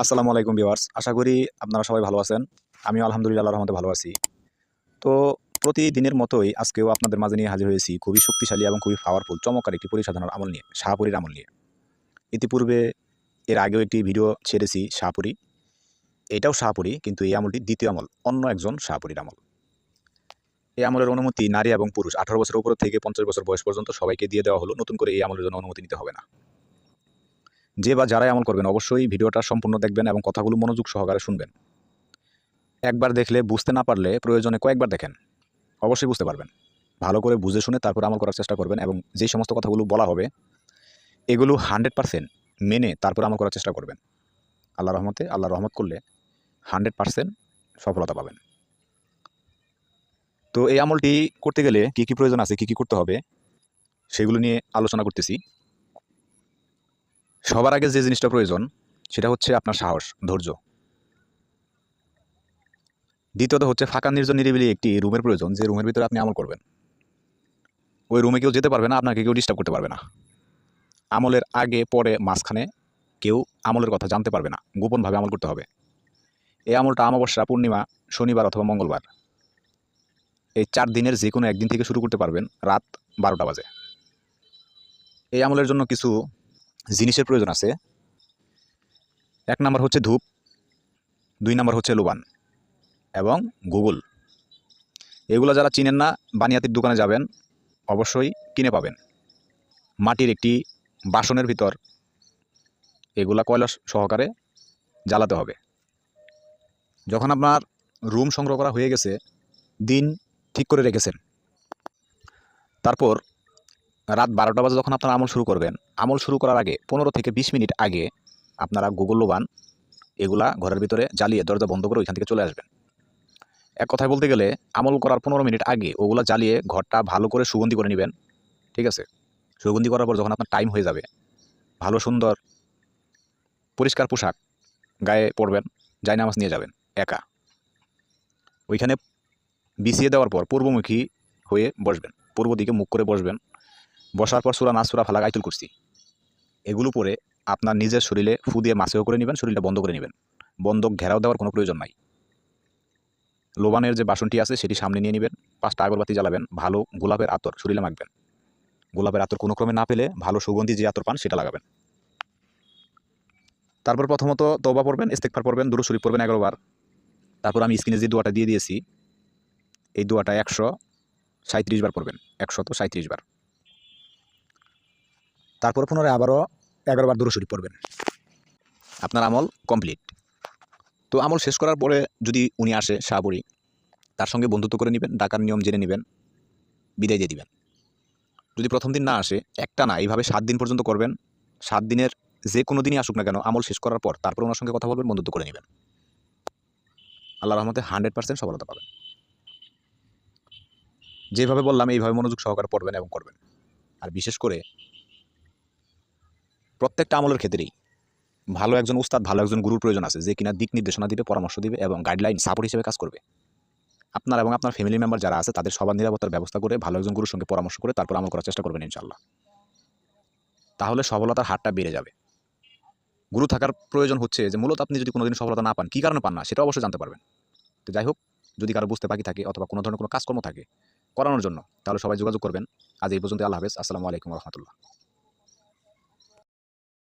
আসসালামু আলাইকুম ভিউয়ার্স। আশা করি আপনারা সবাই ভালো আছেন। আমিও আলহামদুলিল্লাহ রহমতে ভালো আছি। তো প্রতিদিনের মতোই আজকেও আপনাদের মাঝে নিয়ে হাজির হয়েছি খুবই শক্তিশালী এবং খুবই পাওয়ারফুল চমৎকার একটি পরিসাধনার আমল নিয়ে, শাহপুরীর আমল নিয়ে। ইতিপূর্বে এর আগেও একটি ভিডিও ছেড়েছি শাহপুরি। এটাও শাহপুরি, কিন্তু এই আমলটি দ্বিতীয় আমল, অন্য একজন শাহপুরীর আমল। এই আমলের অনুমতি নারী এবং পুরুষ, আঠারো বছর উপর থেকে পঞ্চাশ বছর বয়স পর্যন্ত সবাইকে দিয়ে দেওয়া হলো। নতুন করে এই আমলের জন্য অনুমতি নিতে হবে না। যে বা যারাই আমল করবেন, অবশ্যই ভিডিওটা সম্পূর্ণ দেখবেন এবং কথাগুলো মনোযোগ সহকারে শুনবেন। একবার দেখলে বুঝতে না পারলে প্রয়োজনে কয়েকবার দেখেন, অবশ্যই বুঝতে পারবেন। ভালো করে বুঝে শুনে তারপর আমল করার চেষ্টা করবেন এবং যে সমস্ত কথাগুলো বলা হবে, এগুলো হান্ড্রেড পারসেন্ট মেনে তারপর আমল করার চেষ্টা করবেন। আল্লাহ রহমতে আল্লাহ রহমত করলে হান্ড্রেড পারসেন্ট সফলতা পাবেন। তো এই আমলটি করতে গেলে কি কি প্রয়োজন আছে, কি কি করতে হবে, সেগুলো নিয়ে আলোচনা করতেছি। সবার আগে যে জিনিসটা প্রয়োজন, সেটা হচ্ছে আপনার সাহস, ধৈর্য। দ্বিতীয়ত হচ্ছে ফাঁকা, নির্জন, নিরিবিলি একটি রুমের প্রয়োজন, যে রুমের ভিতরে আপনি আমল করবেন। ওই রুমে কেউ যেতে পারবে না, আপনাকে কেউ ডিস্টার্ব করতে পারবে না। আমলের আগে, পরে, মাঝখানে কেউ আমলের কথা জানতে পারবে না, গোপনভাবে আমল করতে হবে। এই আমলটা আমাবস্যা পূর্ণিমা, শনিবার অথবা মঙ্গলবার। এই চার দিনের যে কোনো একদিন থেকে শুরু করতে পারবেন রাত বারোটা বাজে। এই আমলের জন্য কিছু জিনিসের প্রয়োজন আছে। এক নাম্বার হচ্ছে ধূপ, দুই নাম্বার হচ্ছে লোবান এবং গুগল। এগুলো যারা চিনেন না, বানিয়াতির দোকানে যাবেন, অবশ্যই কিনে পাবেন। মাটির একটি বাসনের ভিতর এগুলা কয়লা সহকারে জ্বালাতে হবে। যখন আপনার রুম সংগ্রহ করা হয়ে গেছে, দিন ঠিক করে রেখেছেন, তারপর রাত বারোটা বাজে যখন আপনারা আমল শুরু করবেন, আমল শুরু করার আগে পনেরো থেকে বিশ মিনিট আগে আপনারা গুগল লোবান এগুলা ঘরের ভিতরে জ্বালিয়ে দরজা বন্ধ করে ওইখান থেকে চলে আসবেন। এক কথায় বলতে গেলে, আমল করার পনেরো মিনিট আগে ওগুলা জ্বালিয়ে ঘরটা ভালো করে সুগন্ধি করে নেবেন, ঠিক আছে? সুগন্ধি করার পর যখন আপনার টাইম হয়ে যাবে, ভালো সুন্দর পরিষ্কার পোশাক গায়ে পরবেন যাই নামাজ নিয়ে যাবেন, একা। ওইখানে বিছিয়ে দেওয়ার পর পূর্বমুখী হয়ে বসবেন, পূর্ব দিকে মুখ করে বসবেন বসার পর সুরা নাচ সুরা ফালাক আইতুল করছি এগুলো পরে আপনার নিজের শরীরে ফু দিয়ে মাছেও করে নেবেন, শরীরটা বন্ধ করে নেবেন। বন্ধক ঘেরাও দেওয়ার কোনো প্রয়োজন নাই। লোবানের যে বাসনটি আছে সেটি সামনে নিয়ে নেবেন, পাঁচটা আগরবাতি জ্বালাবেন, ভালো গোলাপের আতর শরীরে মাখবেন। গোলাপের আতর কোনো ক্রমে না পেলে ভালো সুগন্ধি যে আতর পান সেটা লাগাবেন। তারপর প্রথমত তবা পড়বেন ইস্তেকফার পড়বেন, দুরু শরীফ পড়বেন এগারো বার। তারপর আমি স্ক্রিনে যে দোয়াটা দিয়ে দিয়েছি, এই দোয়াটা একশো সাঁত্রিশ বার পড়বেন একশত সাঁত্রিশ বার। তারপর পুনরায় আবারও এগারো বার দূর শরীফ পড়বেন। আপনার আমল কমপ্লিট তো আমল শেষ করার পরে যদি উনি আসে শাহপুরি তার সঙ্গে বন্ধুত্ব করে নেবেন, ডাকার নিয়ম জেনে নেবেন, বিদায় দিয়ে দিবেন। যদি প্রথম দিন না আসে, একটা না, এইভাবে সাত দিন পর্যন্ত করবেন, সাত দিনের যে কোনো দিনই আসুক না কেন, আমল শেষ করার পর তারপর ওনার সঙ্গে কথা বলবেন, বন্ধুত্ব করে নেবেন। আল্লাহ রহমতে হান্ড্রেড পার্সেন্ট সফলতা পাবেন। যেভাবে বললাম, এইভাবে মনোযোগ সহকারে পড়বেন এবং করবেন। আর বিশেষ করে প্রত্যেকটা আমলের ক্ষেত্রেই ভালো একজন উস্তাদ, ভালো একজন গুরুর প্রয়োজন আছে যে কিনা দিক নির্দেশনা দিবে, পরামর্শ দিবে এবং গাইডলাইন সাপোর্ট হিসেবে কাজ করবে। আপনার এবং আপনার ফ্যামিলি মেম্বার যারা আছে, তাদের সবার নিরাপত্তার ব্যবস্থা করে ভালো একজন গুরুর সঙ্গে পরামর্শ করে তারপর আমল করার চেষ্টা করবেন ইনশাল্লাহ তাহলে সফলতার হারটা বেড়ে যাবে। গুরু থাকার প্রয়োজন হচ্ছে যে মূলত আপনি যদি কোনোদিন সফলতা না পান, কী কারণে পান না, সেটা অবশ্যই জানতে পারবেন। তো যাই হোক, যদি কারও বুঝতে বাকি থাকে অথবা কোনো ধরনের কোনো কাজকর্ম থাকে করানোর জন্য, তাহলে সবাই যোগাযোগ করবেন। আজ এই পর্যন্ত আল্লাহ হাফেজ। আসসালামু আলাইকুম রহমতুল্লাহ।